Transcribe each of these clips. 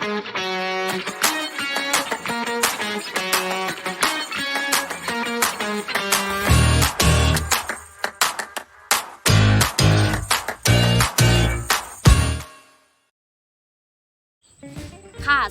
Thank you.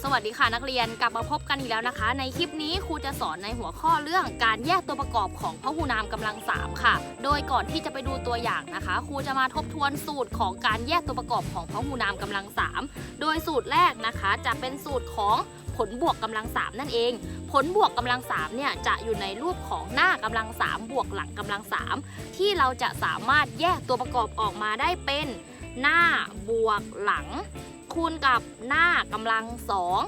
สวัสดีค่ะนักเรียนกลับมาพบกันอีกแล้วนะคะ ในคลิปนี้ครูจะสอนในหัวข้อเรื่องการแยกตัวประกอบของพหูนามกำลังสามค่ะ โดยก่อนที่จะไปดูตัวอย่างนะคะครูจะมาทบทวนสูตรของการแยกตัวประกอบของพหูนามกำลังสามโดยสูตรแรกนะคะ จะเป็นสูตรของผลบวกกำลังสามนั่นเอง ผลบวกกำลังสามเนี่ยจะอยู่ในรูปของหน้ากำลังสามบวกหลังกำลังสามที่เราจะสามารถแยกตัวประกอบออกมาได้เป็น หน้าบวกหลัง คูณกับหน้ากำลังสอง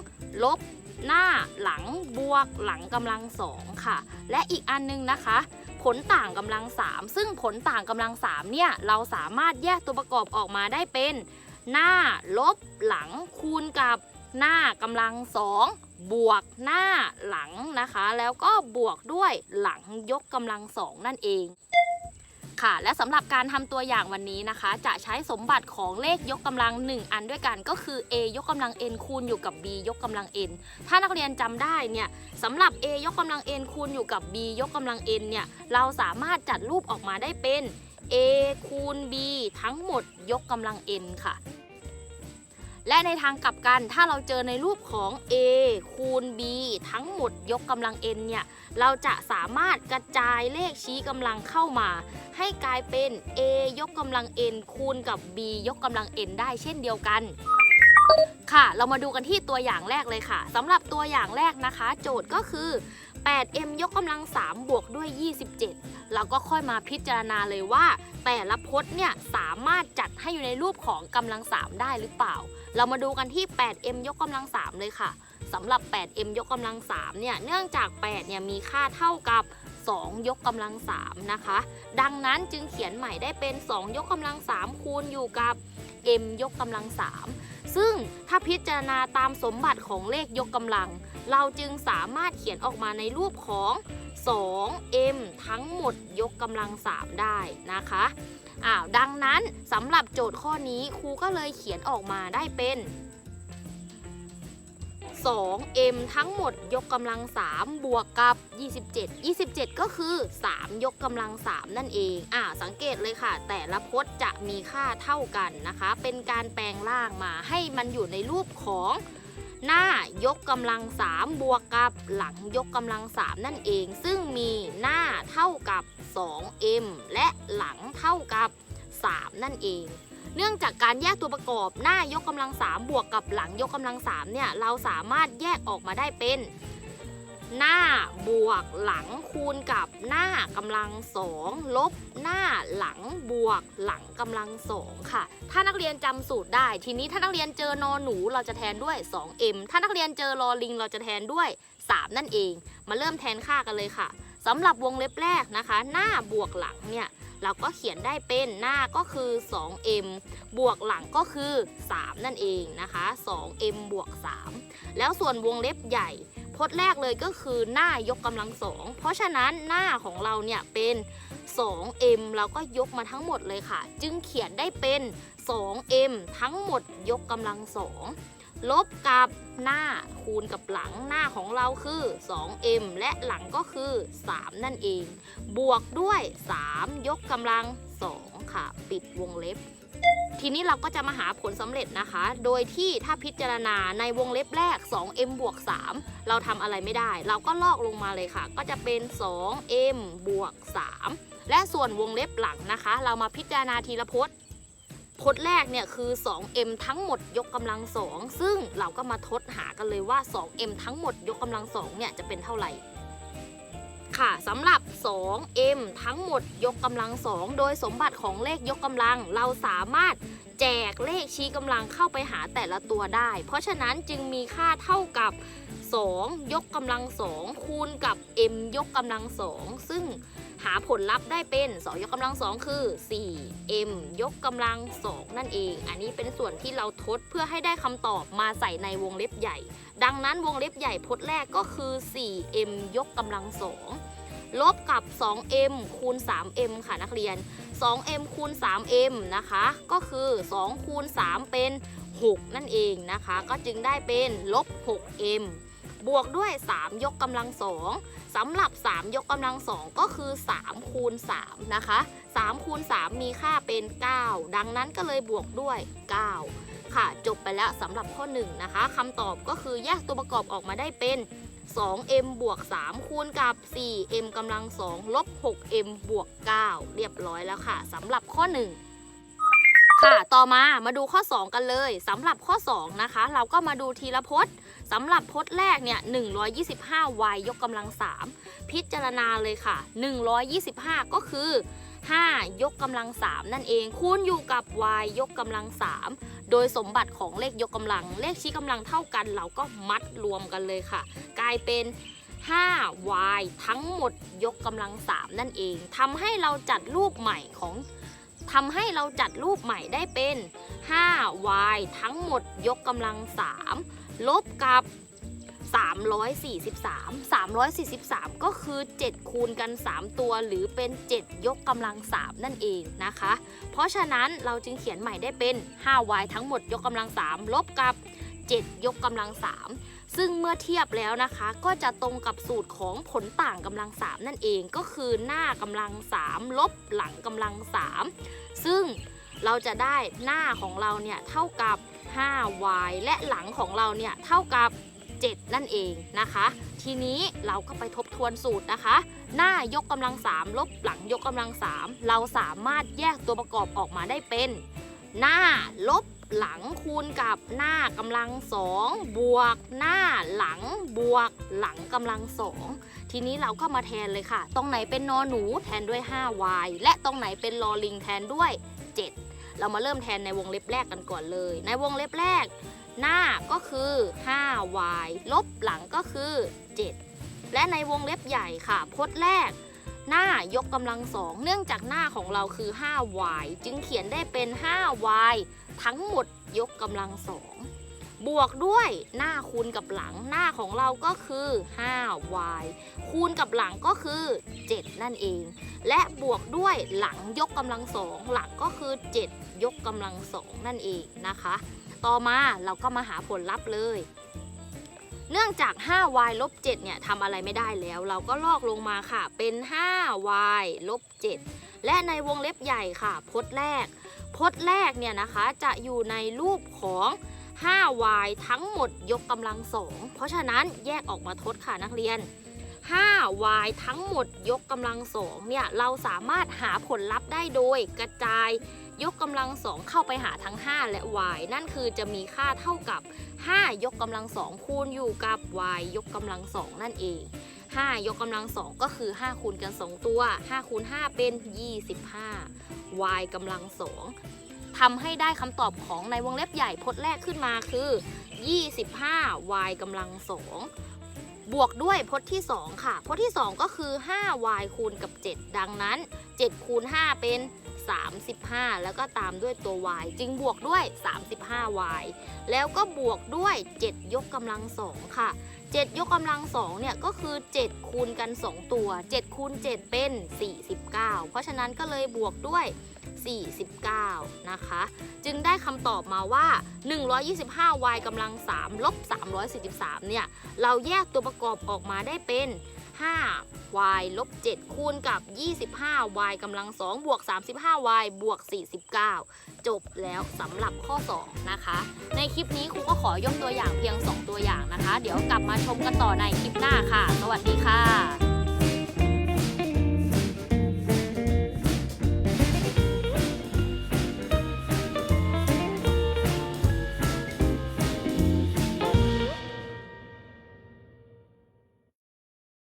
ลบหน้าหลังบวกหลังกำลังสองค่ะ และอีกอันนึงนะคะ ผลต่างกำลังสามซึ่งผลต่างกำลังสามเนี่ยเราสามารถแยกตัวประกอบออกมาได้เป็น หน้าลบหลังคูณกับหน้ากำลังสองบวกหน้าหลังนะคะ แล้วก็บวกด้วยหลังยกกำลังสองนั่นเอง ค่ะ และสำหรับการทำตัวอย่างวันนี้นะคะ จะใช้สมบัติของเลขยกกำลัง 1 อันด้วยกันก็คือ a ยกกำลัง n คูณอยู่กับ b ยกกำลัง n ถ้านักเรียนจำได้เนี่ยสำหรับ a ยกกำลัง n คูณอยู่กับ b ยกกำลัง n เนี่ยเราสามารถจัดรูปออกมาได้เป็น a คูณ b ทั้งหมดยกกำลัง n ค่ะ และในทางกลับกันถ้าเราเจอในรูปของ a คูณ b ทั้งหมดยกกำลัง n เนี่ย เราจะสามารถกระจายเลขชี้กำลังเข้ามา ให้กลายเป็น a ยกกำลัง n คูณกับ b ยกกำลัง n ได้เช่นเดียวกันค่ะ เรามาดูกันที่ตัวอย่างแรกเลยค่ะสำหรับตัวอย่างแรกนะคะ โจทย์ก็คือ 8m ยกกำลัง 3 บวกด้วย 27 เราก็ค่อยมาพิจารณาเลยว่า แต่ละพจน์เนี่ยสามารถจัดให้อยู่ในรูปของกำลัง 3 ได้หรือเปล่า เรามาดูกันที่ 8m ยกกำลัง 3 เลยค่ะสำหรับ 8m ยกกำลัง 3 เนี่ย เนื่องจาก 8 เนี่ยมีค่าเท่ากับ 2 ยกกำลัง 3 นะคะ ดังนั้นจึงเขียนใหม่ได้เป็น 2 ยกกำลัง 3 คูณอยู่กับ m ยกกำลัง 3 ซึ่งถ้าพิจารณาตามสมบัติของเลขยกกำลัง เราจึงสามารถเขียนออกมาในรูปของ 2m ทั้งหมดยกกำลัง 3 ได้นะคะอ้าวดังนั้นสำหรับโจทย์ข้อนี้ครูก็เลยเขียนออกมาได้เป็น 2m ทั้งหมดยกกำลัง 3 บวกกับ 27 27 ก็คือ 3 ยกกำลัง 3 นั่นเองอ่าสังเกตเลยค่ะ แต่ละพจน์จะมีค่าเท่ากันนะคะ เป็นการแปลงร่างมาให้มันอยู่ในรูปของหน้ายกกำลัง 3 บวกกับหลังยกกำลัง 3 นั่นเอง ซึ่งมีหน้าเท่ากับ 2m และหลังเท่ากับ 3 นั่นเอง เนื่องจากการแยกตัวประกอบหน้ายกกำลัง3บวกกับหลังยกกำลัง3เนี่ยเราสามารถแยกออกมาได้เป็น หน้าบวกหลังคูณกับหน้ากำลัง2ลบหน้าหลังบวกหลังกำลัง2ค่ะ ถ้านักเรียนจำสูตรได้ ทีนี้ถ้านักเรียนเจอนอหนูเราจะแทนด้วย 2m ถ้านักเรียนเจอรอลิงเราจะแทนด้วย 3 นั่นเอง มาเริ่มแทนค่ากันเลยค่ะสำหรับวงเล็บแรกนะคะ หน้าบวกหลังเนี่ย เราก็เขียนได้เป็นหน้าก็คือ 2m บวกหลังก็คือ 3 นั่นเองนะคะ 2m บวก 3 แล้วส่วนวงเล็บใหญ่พจน์แรกเลยก็คือหน้ายกกำลังสองเพราะฉะนั้นหน้าของเราเนี่ยเป็น 2m เราก็ยกมาทั้งหมดเลยค่ะ จึงเขียนได้เป็น 2m ทั้งหมดยกกำลังสอง ลบกับหน้าคูณกับหลังหน้าของเราคือ 2m และหลังก็คือ 3 นั่นเอง บวกด้วย 3 ยกกำลัง 2 ค่ะ ปิดวงเล็บ ทีนี้เราก็จะมาหาผลสำเร็จนะคะ โดยที่ถ้าพิจารณาในวงเล็บแรก 2m บวก 3 เราทำอะไรไม่ได้ เราก็ลอกลงมาเลยค่ะ ก็จะเป็น 2m บวก 3 และส่วนวงเล็บหลังนะคะ เรามาพิจารณาทีละพจน์ พจน์แรกเนี่ยคือ 2m ทั้งหมดยกกำลัง2ซึ่งเราก็มาทดหากันเลยว่า 2m ทั้งหมดยกกำลัง2เนี่ยจะเป็นเท่าไหร่ ค่ะสำหรับ 2m ทั้งหมดยกกำลัง2โดยสมบัติของเลขยกกำลังเราสามารถแจกเลขชี้กำลังเข้าไปหาแต่ละตัวได้ เพราะฉะนั้นจึงมีค่าเท่ากับ 2 ยกกำลัง2คูณกับ m ยกกำลัง2ซึ่ง หาผลลัพธ์ได้เป็น2ยกกำลัง2คือ 4m ยกกำลัง2นั่นเอง อันนี้เป็นส่วนที่เราทดเพื่อให้ได้คำตอบมาใส่ในวงเล็บใหญ่ ดังนั้นวงเล็บใหญ่พจน์แรกก็คือ 4m ยกกำลัง2ลบกับ 2m คูณ 3m ค่ะนักเรียน 2m คูณ 3m นะคะ ก็คือ 2 คูณ 3 เป็น 6 นั่นเองนะคะ ก็จึงได้เป็นลบ 6m บวกด้วย 3 ยกกำลังสองสำหรับ 3 ยกกำลังสองก็คือ3คูณ3นะคะ3คูณ3มีค่าเป็น 9 ดังนั้นก็เลยบวกด้วย 9 ค่ะ จบไปแล้วสำหรับข้อ 1 นะคะคำตอบก็คือแยกตัวประกอบออกมาได้เป็น 2m บวก 3 คูณกับ 4m กำลัง2ลบ 6m บวก 9 เรียบร้อยแล้วค่ะสำหรับข้อ 1ค่ะ ต่อมา มาดูข้อ 2 กันเลยสำหรับข้อ 2 นะคะ เราก็มาดูทีละพจน์ สำหรับพจน์แรกเนี่ย 125y ยกกำลัง 3 พิจารณาเลยค่ะ 125 ก็คือ 5 ยกกำลัง 3 นั่นเอง คูณอยู่กับ y ยกกำลัง 3 โดยสมบัติของเลขยกกำลัง เลขชี้กำลังเท่ากัน เราก็มัดรวมกันเลยค่ะ กลายเป็น 5y ทั้งหมดยกกำลัง 3 นั่นเองทำให้เราจัดรูปใหม่ของทำให้เราจัดรูปใหม่ได้เป็น 5y ทั้งหมดยกกำลัง 3 ลบกับ 343 343 ก็คือ 7 คูณกัน 3 ตัวหรือเป็น 7 ยกกำลัง 3 นั่นเองนะคะ เพราะฉะนั้นเราจึงเขียนใหม่ได้เป็น 5y ทั้งหมดยกกำลัง 3 ลบกับ 7 ยกกำลัง 3 ซึ่งเมื่อเทียบแล้วนะคะ ก็จะตรงกับสูตรของผลต่างกำลัง 3 นั่นเองก็คือหน้ากำลัง 3 ลบหลังกำลัง 3 ซึ่งเราจะได้หน้าของเราเนี่ยเท่ากับ 5y และหลังของเราเนี่ยเท่ากับ 7 นั่นเองนะคะ ทีนี้เราก็ไปทบทวนสูตรนะคะ หน้ายกกำลัง 3 ลบหลังยกกำลัง 3 เราสามารถแยกตัวประกอบออกมาได้เป็น หน้าลบหลังคูณกับหน้ากำลังสองบวก หน้าหลังบวก หลังกำลังสองทีนี้เราก็มาแทนเลยค่ะ ตรงไหนเป็นนอหนูแทนด้วย 5y และตรงไหนเป็นลอลิงแทนด้วย 7 เรามาเริ่มแทนในวงเล็บแรกกันก่อนเลย ในวงเล็บแรก หน้าก็คือ 5y ลบหลังก็คือ 7 และในวงเล็บใหญ่ค่ะพจน์แรก หน้ายกกำลังสองเนื่องจากหน้าของเราคือ 5y จึงเขียนได้เป็น 5y ทั้งหมดยกกำลังสอง บวกด้วยหน้าคูณกับหลังหน้าของเราก็คือ 5y คูณกับหลังก็คือ 7 นั่นเอง และบวกด้วยหลังยกกำลังสองหลังก็คือ 7 ยกกำลังสองนั่นเองนะคะ ต่อมาเราก็มาหาผลลัพธ์เลยเนื่องจาก 5y ลบ 7 เนี่ยทำอะไรไม่ได้แล้ว เราก็ลอกลงมาค่ะ เป็น 5y ลบ 7 และในวงเล็บใหญ่ค่ะ พจน์แรก พจน์แรกเนี่ยนะคะจะอยู่ในรูปของ 5y ทั้งหมดยกกำลังสองเพราะฉะนั้นแยกออกมาทดค่ะนักเรียน 5y ทั้งหมดยกกำลังสองเนี่ยเราสามารถหาผลลัพธ์ได้โดยกระจายยกกำลังสองเข้าไปหาทั้ง 5 และ y นั่นคือจะมีค่าเท่ากับ 5 ยกกำลังสองคูณอยู่กับ y ยกกำลังสองนั่นเอง 5 ยกกำลังสองก็คือ 5 คูณกัน 2 ตัว 5 คูณ 5 เป็น 25 y กำลังสอง ทำให้ได้คำตอบของในวงเล็บใหญ่พจน์แรกขึ้นมาคือ 25 y กำลังสองบวกด้วยพจน์ที่ 2 ค่ะ พจน์ที่ 2 ก็คือ 5y คูณกับ 7 ดังนั้น 7 คูณ 5 เป็น 35 แล้วก็ตามด้วยตัว y จึงบวกด้วย 35y แล้วก็บวกด้วย 7 ยกกำลังสองค่ะ 7 ยกกำลังสองเนี่ยก็คือ 7 คูณกัน 2 ตัว 7 คูณ 7 เป็น 49 เพราะฉะนั้นก็เลยบวกด้วย 49 นะคะ จึงได้คำตอบมาว่า 125y กำลัง3ลบ343เนี่ย เราแยกตัวประกอบออกมาได้เป็น 5y ลบ7คูณกับ 25y กำลัง2บวก 35y บวก 49 จบแล้วสำหรับข้อ 2 นะคะ ในคลิปนี้ครูก็ขอยกตัวอย่างเพียง 2 ตัวอย่างนะคะ เดี๋ยวกลับมาชมกันต่อในคลิปหน้าค่ะ สวัสดีค่ะ